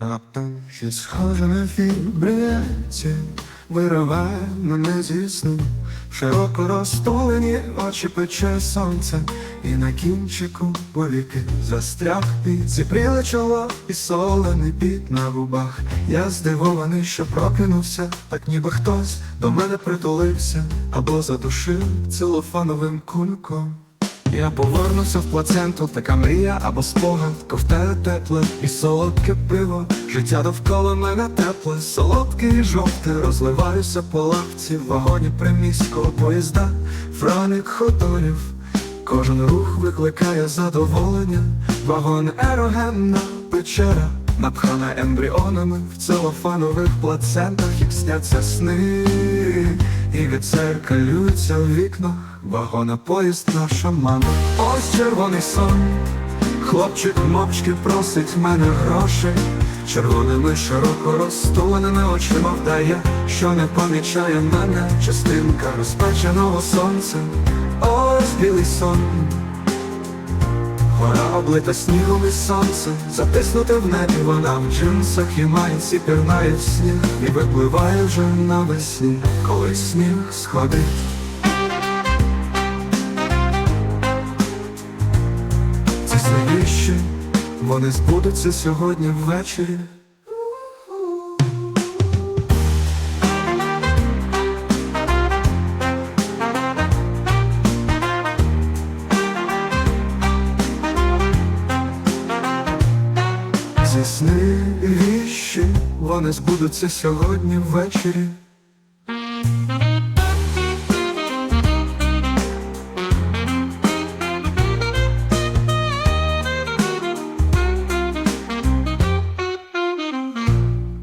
Раптом щось схоже на фібріляцію Вириває мене зі сну. Широко розтулені очі пече сонце. І на кінчику повіки застряг під Зіпріле чоло і солений піт на губах. Я здивований, що прокинувся Так ніби хтось до мене притулився Або задушив целофановим кульком я повернуся в плаценту, така мрія або спогад, ковтає тепле і солодке пиво. Життя довкола мене тепле, солодке і жовте, розливаюся по лавці в вагоні приміського поїзда, франик хоторів. Кожен рух викликає задоволення, вагон ерогенна печера, напхана ембріонами в целофанових плацентах, як сняться сни, і відцеркалюються в вікнах, вагона поїзд наша мама. Ось червоний сон, хлопчик мовчки просить мене грошей. Червоними широко розтуленими очима вдає, що не помічає мене частинка розпеченого сонця. Ось білий сон. Облита снігом і сонцем, затиснуте в небі вона в джинсах і майці пірнає в сніг і випливає вже навесні, коли сніг сходить. Ці сновіщі, вони збудуться сьогодні ввечері. Ці сни віщі, вони збудуться сьогодні ввечері.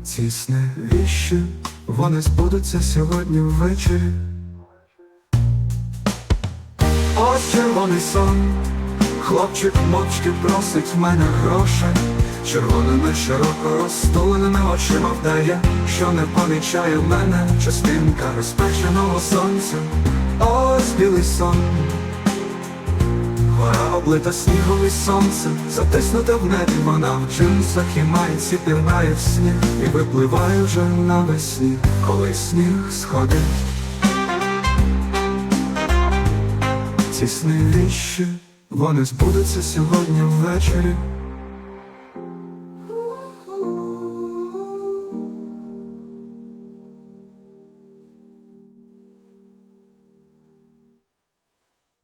Ці сни віщі, вони збудуться сьогодні ввечері. Ось червоний сон, хлопчик мовчки просить в мене грошей. Червоними широко розтуленими очима вдає, що не помічає в мене частинка розпеченого сонця. Ось білий сон. Гора облита снігом і сонцем, затиснута в небі вона в джинсах і майці пірнає в сніг і випливає вже навесні, коли сніг сходить. Ці сни віщі, вони збудуться сьогодні ввечері.